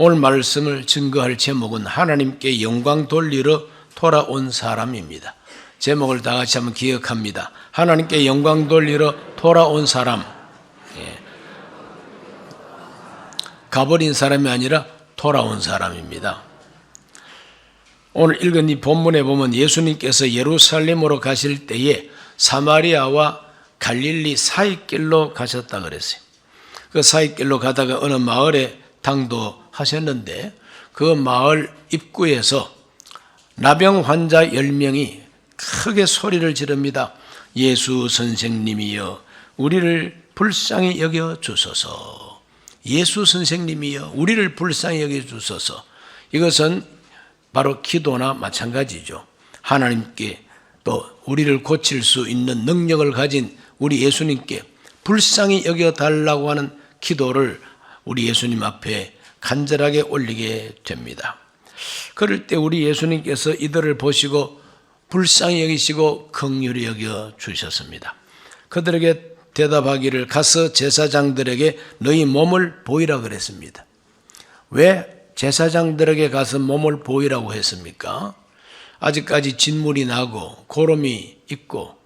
오늘 말씀을 증거할 제목은 하나님께 영광 돌리러 돌아온 사람입니다. 제목을 다 같이 한번 기억합니다. 하나님께 영광 돌리러 돌아온 사람. 예. 가버린 사람이 아니라 돌아온 사람입니다. 오늘 읽은 이 본문에 보면 예수님께서 예루살렘으로 가실 때에 사마리아와 갈릴리 사이길로 가셨다 그랬어요. 그 사이길로 가다가 어느 마을에 당도하셨는데 그 마을 입구에서 나병 환자 10명이 크게 소리를 지릅니다. 예수 선생님이여 우리를 불쌍히 여겨 주소서. 예수 선생님이여 우리를 불쌍히 여겨 주소서. 이것은 바로 기도나 마찬가지죠. 하나님께 또 우리를 고칠 수 있는 능력을 가진 우리 예수님께 불쌍히 여겨 달라고 하는 기도를 우리 예수님 앞에 간절하게 올리게 됩니다. 그럴 때 우리 예수님께서 이들을 보시고 불쌍히 여기시고 긍휼히 여겨 주셨습니다. 그들에게 대답하기를 가서 제사장들에게 너희 몸을 보이라 그랬습니다. 왜 제사장들에게 가서 몸을 보이라고 했습니까? 아직까지 진물이 나고 고름이 있고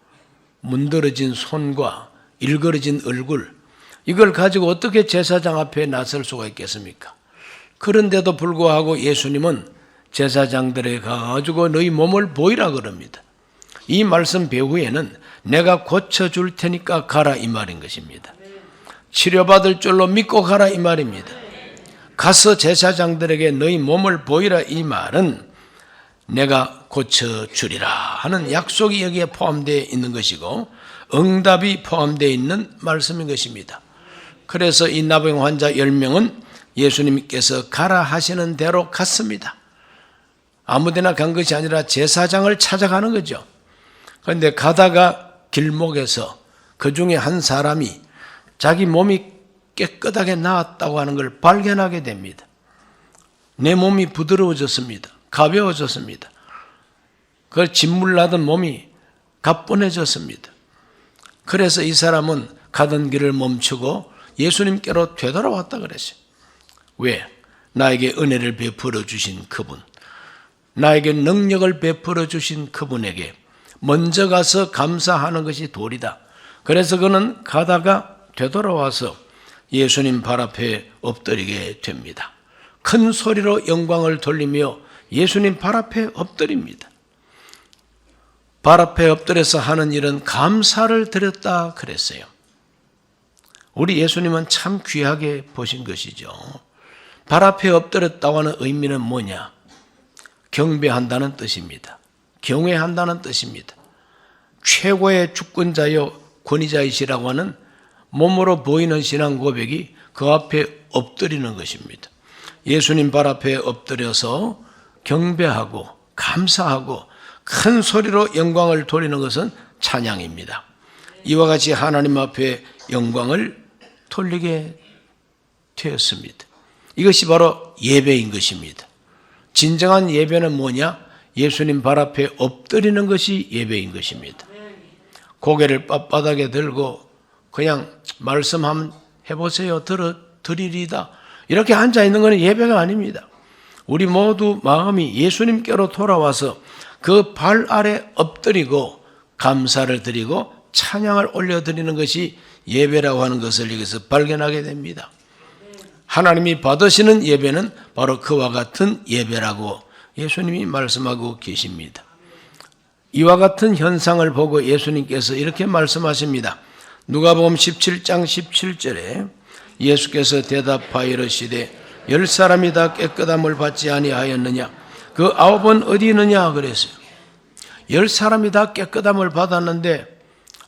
문드러진 손과 일그러진 얼굴 이걸 가지고 어떻게 제사장 앞에 나설 수가 있겠습니까? 그런데도 불구하고 예수님은 제사장들에게 가가지고 너희 몸을 보이라 그럽니다. 이 말씀 배후에는 내가 고쳐줄 테니까 가라 이 말인 것입니다. 치료받을 줄로 믿고 가라 이 말입니다. 가서 제사장들에게 너희 몸을 보이라 이 말은 내가 고쳐주리라 하는 약속이 여기에 포함되어 있는 것이고 응답이 포함되어 있는 말씀인 것입니다. 그래서 이 나병 환자 10명은 예수님께서 가라 하시는 대로 갔습니다. 아무 데나 간 것이 아니라 제사장을 찾아가는 거죠. 그런데 가다가 길목에서 그 중에 한 사람이 자기 몸이 깨끗하게 나았다고 하는 걸 발견하게 됩니다. 내 몸이 부드러워졌습니다. 가벼워졌습니다. 그 짓물나던 몸이 가뿐해졌습니다. 그래서 이 사람은 가던 길을 멈추고 예수님께로 되돌아왔다 그랬어요. 왜? 나에게 은혜를 베풀어 주신 그분, 나에게 능력을 베풀어 주신 그분에게 먼저 가서 감사하는 것이 도리다. 그래서 그는 가다가 되돌아와서 예수님 발 앞에 엎드리게 됩니다. 큰 소리로 영광을 돌리며 예수님 발 앞에 엎드립니다. 발 앞에 엎드려서 하는 일은 감사를 드렸다 그랬어요. 우리 예수님은 참 귀하게 보신 것이죠. 발 앞에 엎드렸다고 하는 의미는 뭐냐? 경배한다는 뜻입니다. 경외한다는 뜻입니다. 최고의 주권자요 권위자이시라고 하는 몸으로 보이는 신앙 고백이 그 앞에 엎드리는 것입니다. 예수님 발 앞에 엎드려서 경배하고 감사하고 큰 소리로 영광을 돌리는 것은 찬양입니다. 이와 같이 하나님 앞에 영광을 돌리게 되었습니다. 이것이 바로 예배인 것입니다. 진정한 예배는 뭐냐? 예수님 발 앞에 엎드리는 것이 예배인 것입니다. 고개를 빳빳하게 들고 그냥 말씀 한번 해보세요. 들어 드리리다. 이렇게 앉아 있는 것은 예배가 아닙니다. 우리 모두 마음이 예수님께로 돌아와서 그 발 아래 엎드리고 감사를 드리고 찬양을 올려드리는 것이 예배라고 하는 것을 여기서 발견하게 됩니다. 하나님이 받으시는 예배는 바로 그와 같은 예배라고 예수님이 말씀하고 계십니다. 이와 같은 현상을 보고 예수님께서 이렇게 말씀하십니다. 누가복음 17장 17절에 예수께서 대답하여 이르시되 열 사람이 다 깨끗함을 받지 아니하였느냐 그 아홉은 어디 있느냐 그랬어요. 열 사람이 다 깨끗함을 받았는데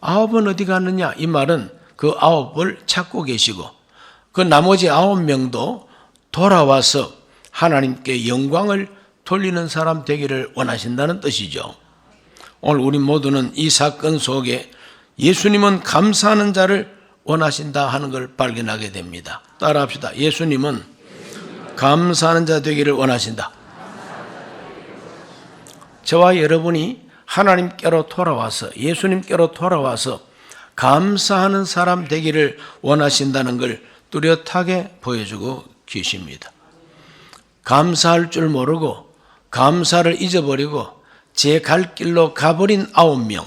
아홉은 어디 갔느냐 이 말은 그 아홉을 찾고 계시고 그 나머지 아홉 명도 돌아와서 하나님께 영광을 돌리는 사람 되기를 원하신다는 뜻이죠. 오늘 우리 모두는 이 사건 속에 예수님은 감사하는 자를 원하신다 하는 걸 발견하게 됩니다. 따라합시다. 예수님은 감사하는 자 되기를 원하신다. 저와 여러분이 하나님께로 돌아와서 예수님께로 돌아와서 감사하는 사람 되기를 원하신다는 걸 뚜렷하게 보여주고 계십니다. 감사할 줄 모르고 감사를 잊어버리고 제 갈 길로 가버린 아홉 명.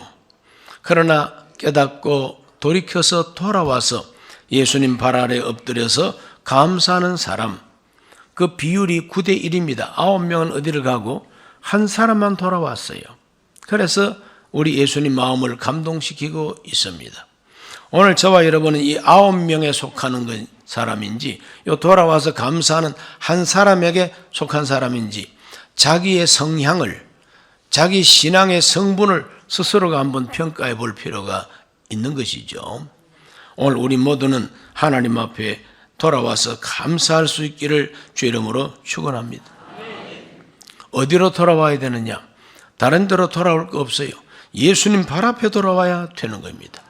그러나 깨닫고 돌이켜서 돌아와서 예수님 발 아래 엎드려서 감사하는 사람. 그 비율이 9대 1입니다. 아홉 명은 어디를 가고 한 사람만 돌아왔어요. 그래서 우리 예수님 마음을 감동시키고 있습니다. 오늘 저와 여러분은 이 아홉 명에 속하는 건 사람인지, 요 돌아와서 감사하는 한 사람에게 속한 사람인지, 자기의 성향을, 자기 신앙의 성분을 스스로가 한번 평가해 볼 필요가 있는 것이죠. 오늘 우리 모두는 하나님 앞에 돌아와서 감사할 수 있기를 주 이름으로 축원합니다. 어디로 돌아와야 되느냐? 다른 데로 돌아올 거 없어요. 예수님 발 앞에 돌아와야 되는 겁니다.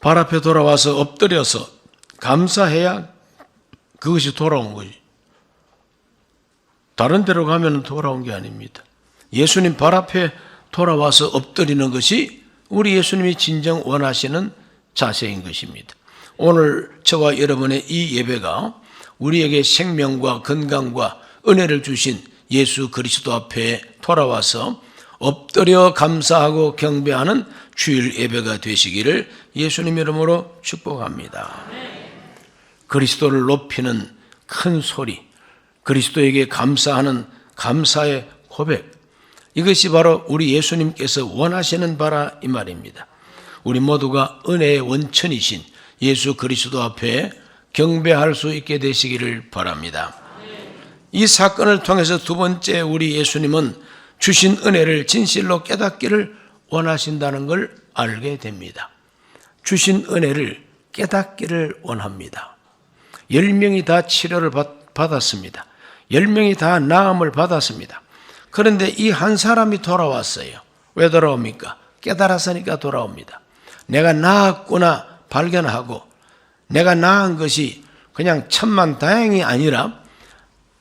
발 앞에 돌아와서 엎드려서 감사해야 그것이 돌아온 거지. 다른 데로 가면 돌아온 게 아닙니다. 예수님 발 앞에 돌아와서 엎드리는 것이 우리 예수님이 진정 원하시는 자세인 것입니다. 오늘 저와 여러분의 이 예배가 우리에게 생명과 건강과 은혜를 주신 예수 그리스도 앞에 돌아와서 엎드려 감사하고 경배하는 주일 예배가 되시기를 예수님 이름으로 축복합니다. 그리스도를 높이는 큰 소리, 그리스도에게 감사하는 감사의 고백, 이것이 바로 우리 예수님께서 원하시는 바라 이 말입니다. 우리 모두가 은혜의 원천이신 예수 그리스도 앞에 경배할 수 있게 되시기를 바랍니다. 이 사건을 통해서 두 번째 우리 예수님은 주신 은혜를 진실로 깨닫기를 원하신다는 걸 알게 됩니다. 주신 은혜를 깨닫기를 원합니다. 열 명이 다 치료를 받았습니다. 열 명이 다 나음을 받았습니다. 그런데 이 한 사람이 돌아왔어요. 왜 돌아옵니까? 깨달았으니까 돌아옵니다. 내가 나았구나 발견하고 내가 나은 것이 그냥 천만 다행이 아니라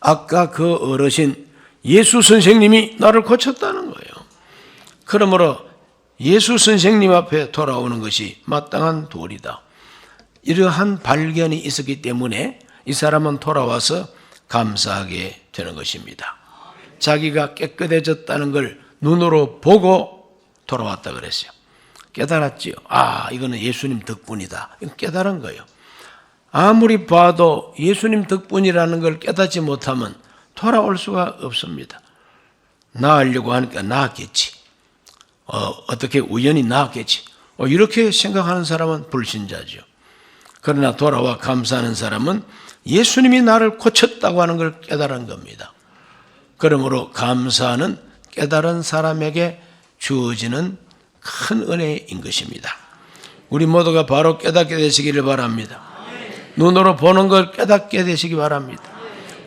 아까 그 어르신 예수 선생님이 나를 고쳤다는 거예요. 그러므로 예수 선생님 앞에 돌아오는 것이 마땅한 도리다. 이러한 발견이 있었기 때문에 이 사람은 돌아와서 감사하게 되는 것입니다. 자기가 깨끗해졌다는 걸 눈으로 보고 돌아왔다 그랬어요. 깨달았지요. 아, 이거는 예수님 덕분이다. 깨달은 거예요. 아무리 봐도 예수님 덕분이라는 걸 깨닫지 못하면 돌아올 수가 없습니다. 나으려고 하니까 나았겠지. 어, 어떻게 우연히 나았겠지. 어, 이렇게 생각하는 사람은 불신자죠. 그러나 돌아와 감사하는 사람은 예수님이 나를 고쳤다고 하는 걸 깨달은 겁니다. 그러므로 감사는 깨달은 사람에게 주어지는 큰 은혜인 것입니다. 우리 모두가 바로 깨닫게 되시기를 바랍니다. 눈으로 보는 걸 깨닫게 되시기 바랍니다.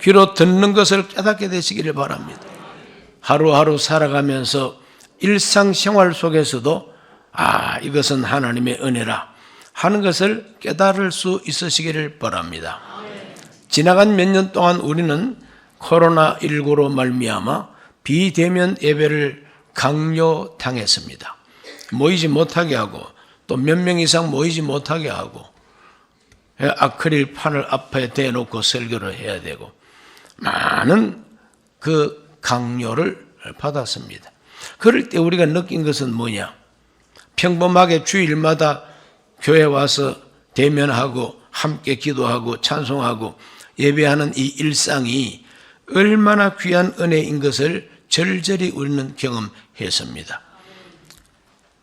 귀로 듣는 것을 깨닫게 되시기를 바랍니다. 하루하루 살아가면서 일상생활 속에서도 아, 이것은 하나님의 은혜라 하는 것을 깨달을 수 있으시기를 바랍니다. 지나간 몇 년 동안 우리는 코로나19로 말미암아 비대면 예배를 강요당했습니다. 모이지 못하게 하고 또 몇 명 이상 모이지 못하게 하고 아크릴 판을 앞에 대놓고 설교를 해야 되고 많은 그 강요를 받았습니다. 그럴 때 우리가 느낀 것은 뭐냐? 평범하게 주일마다 교회 와서 대면하고 함께 기도하고 찬송하고 예배하는 이 일상이 얼마나 귀한 은혜인 것을 절절히 우리는 경험했습니다.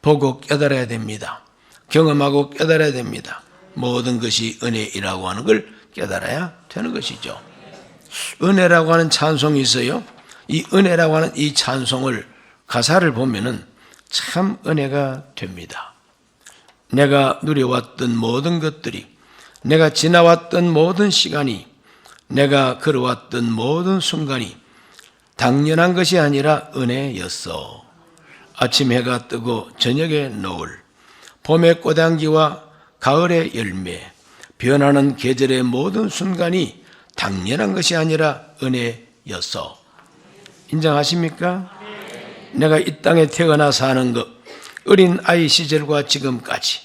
보고 깨달아야 됩니다. 경험하고 깨달아야 됩니다. 모든 것이 은혜이라고 하는 걸 깨달아야 되는 것이죠. 은혜라고 하는 찬송이 있어요. 이 은혜라고 하는 이 찬송을 가사를 보면은 참 은혜가 됩니다. 내가 누려왔던 모든 것들이 내가 지나왔던 모든 시간이 내가 걸어왔던 모든 순간이 당연한 것이 아니라 은혜였어. 아침 해가 뜨고 저녁에 노을, 봄의 꽃향기와 가을의 열매, 변하는 계절의 모든 순간이 당연한 것이 아니라 은혜였어. 인정하십니까? 내가 이 땅에 태어나 사는 것, 어린 아이 시절과 지금까지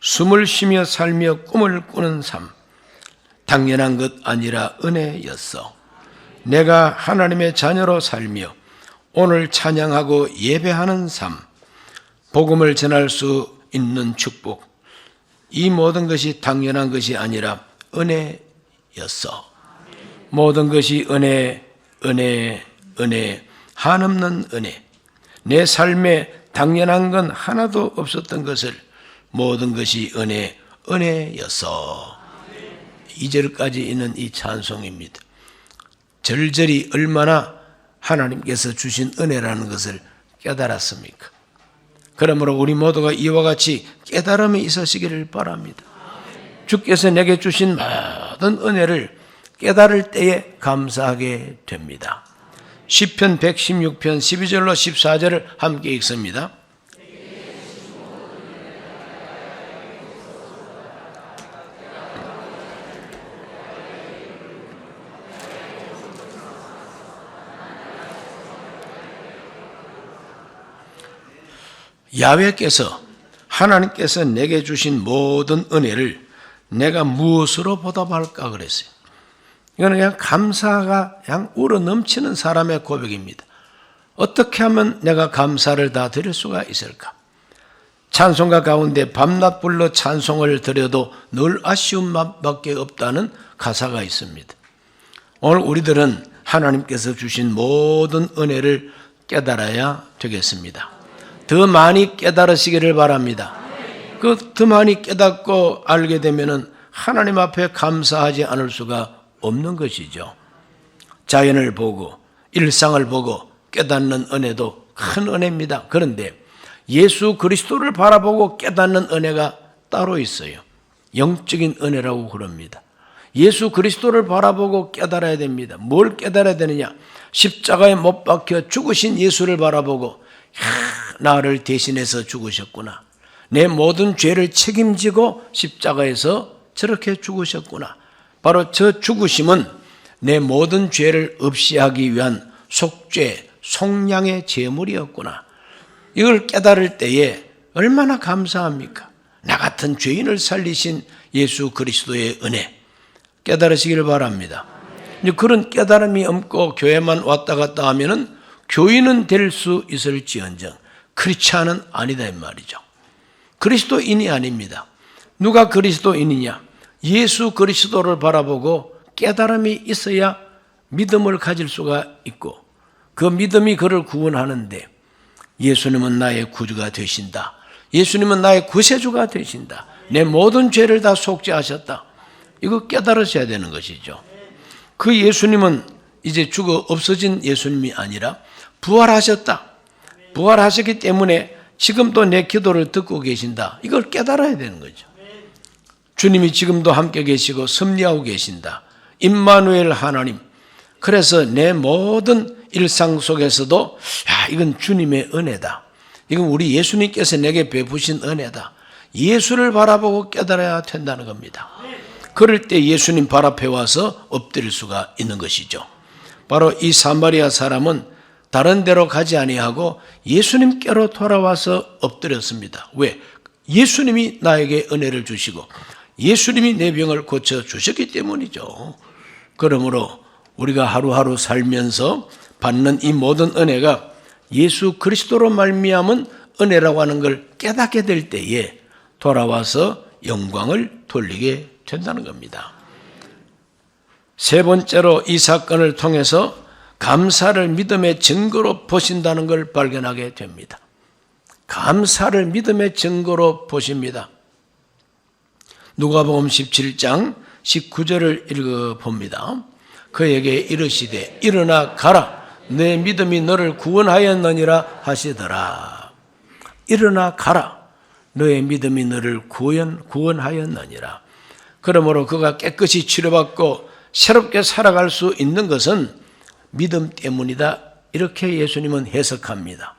숨을 쉬며 살며 꿈을 꾸는 삶, 당연한 것 아니라 은혜였어. 내가 하나님의 자녀로 살며 오늘 찬양하고 예배하는 삶, 복음을 전할 수 있는 축복, 이 모든 것이 당연한 것이 아니라 은혜였어. 모든 것이 은혜, 은혜, 은혜, 한없는 은혜. 내 삶에 당연한 건 하나도 없었던 것을 모든 것이 은혜, 은혜였어. 2절까지 있는 이 찬송입니다. 절절히 얼마나 하나님께서 주신 은혜라는 것을 깨달았습니까? 그러므로 우리 모두가 이와 같이 깨달음이 있으시기를 바랍니다. 주께서 내게 주신 모든 은혜를 깨달을 때에 감사하게 됩니다. 시편 116편 12절로 14절을 함께 읽습니다. 야외께서 하나님께서 내게 주신 모든 은혜를 내가 무엇으로 보답할까 그랬어요. 이거는 그냥 감사가 그냥 우러 넘치는 사람의 고백입니다. 어떻게 하면 내가 감사를 다 드릴 수가 있을까? 찬송가 가운데 밤낮 불러 찬송을 드려도 늘 아쉬운 맛밖에 없다는 가사가 있습니다. 오늘 우리들은 하나님께서 주신 모든 은혜를 깨달아야 되겠습니다. 더 많이 깨달으시기를 바랍니다. 그 더 많이 깨닫고 알게 되면은 하나님 앞에 감사하지 않을 수가 없는 것이죠. 자연을 보고 일상을 보고 깨닫는 은혜도 큰 은혜입니다. 그런데 예수 그리스도를 바라보고 깨닫는 은혜가 따로 있어요. 영적인 은혜라고 그럽니다. 예수 그리스도를 바라보고 깨달아야 됩니다. 뭘 깨달아야 되느냐? 십자가에 못 박혀 죽으신 예수를 바라보고 야, 나를 대신해서 죽으셨구나. 내 모든 죄를 책임지고 십자가에서 저렇게 죽으셨구나. 바로 저 죽으심은 내 모든 죄를 없이 하기 위한 속죄, 속량의 제물이었구나. 이걸 깨달을 때에 얼마나 감사합니까? 나 같은 죄인을 살리신 예수 그리스도의 은혜 깨달으시기를 바랍니다. 그런 깨달음이 없고 교회만 왔다 갔다 하면은 교인은 될 수 있을지언정 크리스찬은 아니다 이 말이죠. 그리스도인이 아닙니다. 누가 그리스도인이냐? 예수 그리스도를 바라보고 깨달음이 있어야 믿음을 가질 수가 있고 그 믿음이 그를 구원하는데 예수님은 나의 구주가 되신다. 예수님은 나의 구세주가 되신다. 내 모든 죄를 다 속죄하셨다. 이거 깨달으셔야 되는 것이죠. 그 예수님은 이제 죽어 없어진 예수님이 아니라 부활하셨다. 부활하셨기 때문에 지금도 내 기도를 듣고 계신다. 이걸 깨달아야 되는 거죠. 주님이 지금도 함께 계시고 섭리하고 계신다. 임마누엘 하나님. 그래서 내 모든 일상 속에서도 야, 이건 주님의 은혜다. 이건 우리 예수님께서 내게 베푸신 은혜다. 예수를 바라보고 깨달아야 된다는 겁니다. 그럴 때 예수님 발 앞에 와서 엎드릴 수가 있는 것이죠. 바로 이 사마리아 사람은 다른 데로 가지 아니하고 예수님께로 돌아와서 엎드렸습니다. 왜? 예수님이 나에게 은혜를 주시고 예수님이 내 병을 고쳐 주셨기 때문이죠. 그러므로 우리가 하루하루 살면서 받는 이 모든 은혜가 예수 그리스도로 말미암은 은혜라고 하는 걸 깨닫게 될 때에 돌아와서 영광을 돌리게 된다는 겁니다. 세 번째로 이 사건을 통해서 감사를 믿음의 증거로 보신다는 걸 발견하게 됩니다. 감사를 믿음의 증거로 보십니다. 누가복음 17장 19절을 읽어 봅니다. 그에게 이르시되 일어나 가라 내 믿음이 너를 구원하였느니라 하시더라. 일어나 가라 너의 믿음이 너를 구원 구원하였느니라. 그러므로 그가 깨끗이 치료받고 새롭게 살아갈 수 있는 것은 믿음 때문이다. 이렇게 예수님은 해석합니다.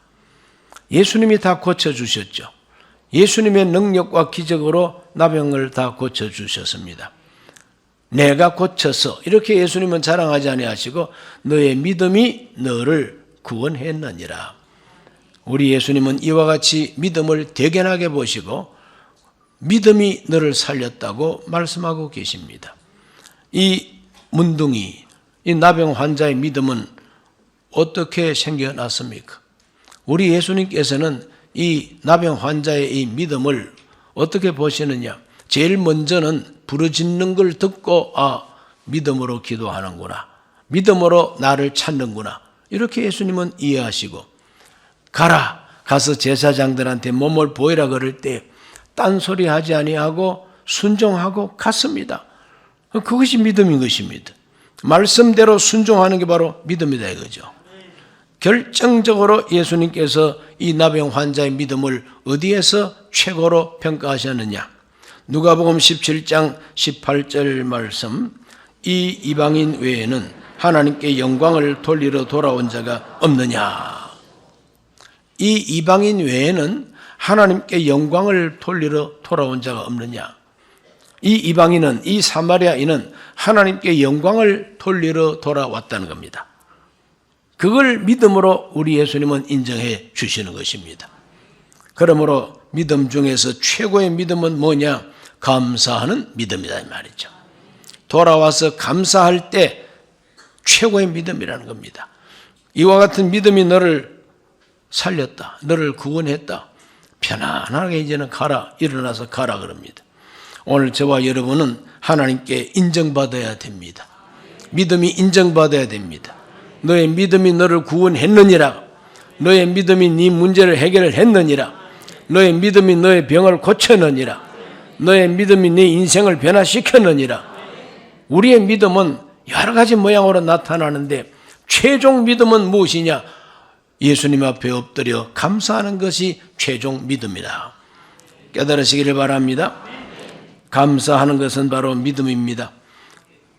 예수님이 다 고쳐주셨죠. 예수님의 능력과 기적으로 나병을 다 고쳐주셨습니다. 내가 고쳐서 이렇게 예수님은 자랑하지 아니하시고 너의 믿음이 너를 구원했느니라. 우리 예수님은 이와 같이 믿음을 대견하게 보시고 믿음이 너를 살렸다고 말씀하고 계십니다. 이 문둥이 이 나병 환자의 믿음은 어떻게 생겨났습니까? 우리 예수님께서는 이 나병 환자의 이 믿음을 어떻게 보시느냐? 제일 먼저는 부르짖는 걸 듣고 아 믿음으로 기도하는구나. 믿음으로 나를 찾는구나. 이렇게 예수님은 이해하시고 가라 가서 제사장들한테 몸을 보이라 그럴 때 딴소리 하지 아니하고 순종하고 갔습니다. 그것이 믿음인 것입니다. 말씀대로 순종하는 게 바로 믿음이다 이거죠. 결정적으로 예수님께서 이 나병 환자의 믿음을 어디에서 최고로 평가하셨느냐? 누가복음 17장 18절 말씀 이 이방인 외에는 하나님께 영광을 돌리러 돌아온 자가 없느냐? 이 이방인 외에는 하나님께 영광을 돌리러 돌아온 자가 없느냐? 이 이방인은 이 사마리아인은 하나님께 영광을 돌리러 돌아왔다는 겁니다. 그걸 믿음으로 우리 예수님은 인정해 주시는 것입니다. 그러므로 믿음 중에서 최고의 믿음은 뭐냐? 감사하는 믿음이다 이 말이죠. 돌아와서 감사할 때 최고의 믿음이라는 겁니다. 이와 같은 믿음이 너를 살렸다. 너를 구원했다. 편안하게 이제는 가라. 일어나서 가라 그럽니다. 오늘 저와 여러분은 하나님께 인정받아야 됩니다. 믿음이 인정받아야 됩니다. 너의 믿음이 너를 구원했느니라. 너의 믿음이 네 문제를 해결을 했느니라. 너의 믿음이 너의 병을 고쳤느니라. 너의 믿음이 네 인생을 변화시켰느니라. 우리의 믿음은 여러 가지 모양으로 나타나는데 최종 믿음은 무엇이냐? 예수님 앞에 엎드려 감사하는 것이 최종 믿음이다. 깨달으시기를 바랍니다. 감사하는 것은 바로 믿음입니다.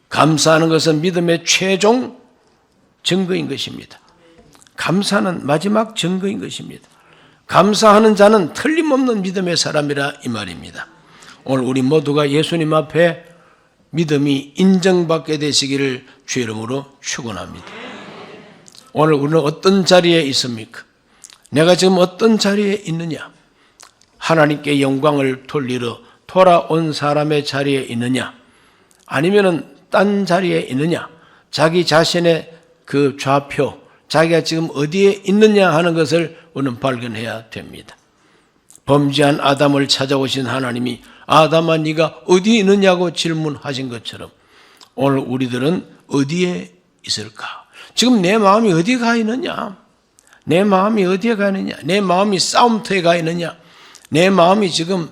감사하는 것은 믿음의 최종 증거인 것입니다. 감사는 마지막 증거인 것입니다. 감사하는 자는 틀림없는 믿음의 사람이라 이 말입니다. 오늘 우리 모두가 예수님 앞에 믿음이 인정받게 되시기를 주 이름으로 축원합니다. 오늘 우리는 어떤 자리에 있습니까? 내가 지금 어떤 자리에 있느냐? 하나님께 영광을 돌리러 돌아온 사람의 자리에 있느냐? 아니면은 딴 자리에 있느냐? 자기 자신의 그 좌표, 자기가 지금 어디에 있느냐 하는 것을 우리는 발견해야 됩니다. 범죄한 아담을 찾아오신 하나님이 아담아 네가 어디 있느냐고 질문하신 것처럼 오늘 우리들은 어디에 있을까? 지금 내 마음이 어디 가 있느냐? 내 마음이 어디에 가 있느냐? 내 마음이 싸움터에 가 있느냐? 내 마음이 지금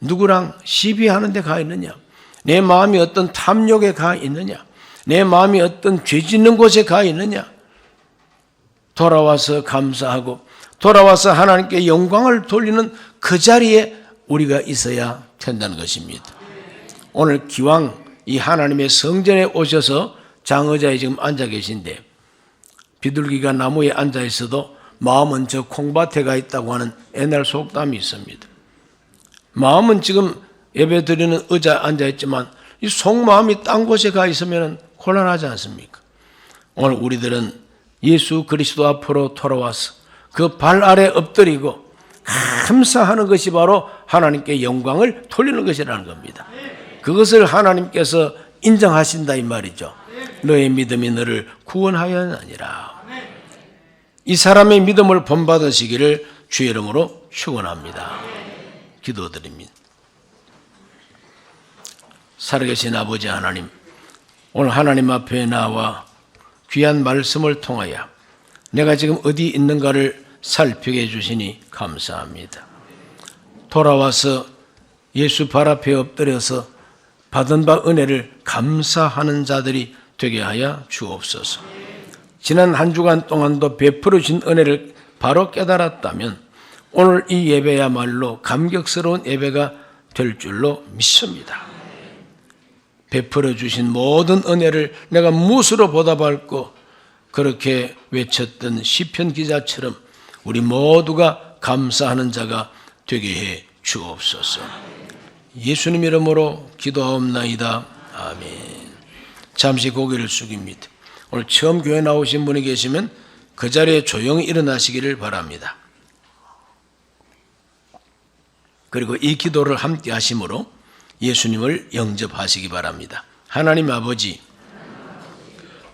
누구랑 시비하는 데 가 있느냐? 내 마음이 어떤 탐욕에 가 있느냐? 내 마음이 어떤 죄 짓는 곳에 가 있느냐? 돌아와서 감사하고 돌아와서 하나님께 영광을 돌리는 그 자리에 우리가 있어야 된다는 것입니다. 오늘 기왕 이 하나님의 성전에 오셔서 장의자에 지금 앉아 계신데 비둘기가 나무에 앉아 있어도 마음은 저 콩밭에 가 있다고 하는 옛날 속담이 있습니다. 마음은 지금 예배 드리는 의자에 앉아 있지만 이 속마음이 딴 곳에 가 있으면 곤란하지 않습니까? 오늘 우리들은 예수 그리스도 앞으로 돌아와서 그 발 아래 엎드리고 감사하는 것이 바로 하나님께 영광을 돌리는 것이라는 겁니다. 그것을 하나님께서 인정하신다 이 말이죠. 너의 믿음이 너를 구원하였느니라. 이 사람의 믿음을 본받으시기를 주의 이름으로 축원합니다. 기도드립니다. 살아계신 아버지 하나님, 오늘 하나님 앞에 나와 귀한 말씀을 통하여 내가 지금 어디 있는가를 살피게 해주시니 감사합니다. 돌아와서 예수 발 앞에 엎드려서 받은 바 은혜를 감사하는 자들이 되게 하여 주옵소서. 지난 한 주간 동안도 베풀어 준 은혜를 바로 깨달았다면 오늘 이 예배야말로 감격스러운 예배가 될 줄로 믿습니다. 베풀어 주신 모든 은혜를 내가 무엇으로 보답할고 그렇게 외쳤던 시편 기자처럼 우리 모두가 감사하는 자가 되게 해 주옵소서. 예수님 이름으로 기도하옵나이다. 아멘. 잠시 고개를 숙입니다. 오늘 처음 교회 나오신 분이 계시면 그 자리에 조용히 일어나시기를 바랍니다. 그리고 이 기도를 함께 하심으로 예수님을 영접하시기 바랍니다. 하나님 아버지,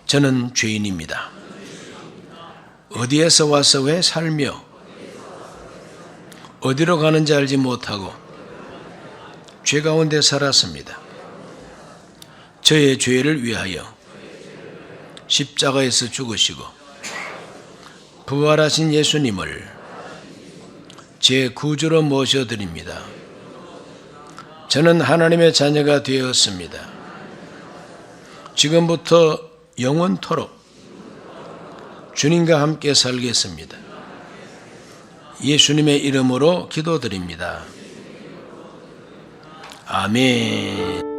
저는 죄인입니다. 어디에서 와서 왜 살며 어디로 가는지 알지 못하고 죄 가운데 살았습니다. 저의 죄를 위하여 십자가에서 죽으시고 부활하신 예수님을 제 구주로 모셔드립니다. 저는 하나님의 자녀가 되었습니다. 지금부터 영원토록 주님과 함께 살겠습니다. 예수님의 이름으로 기도드립니다. 아멘.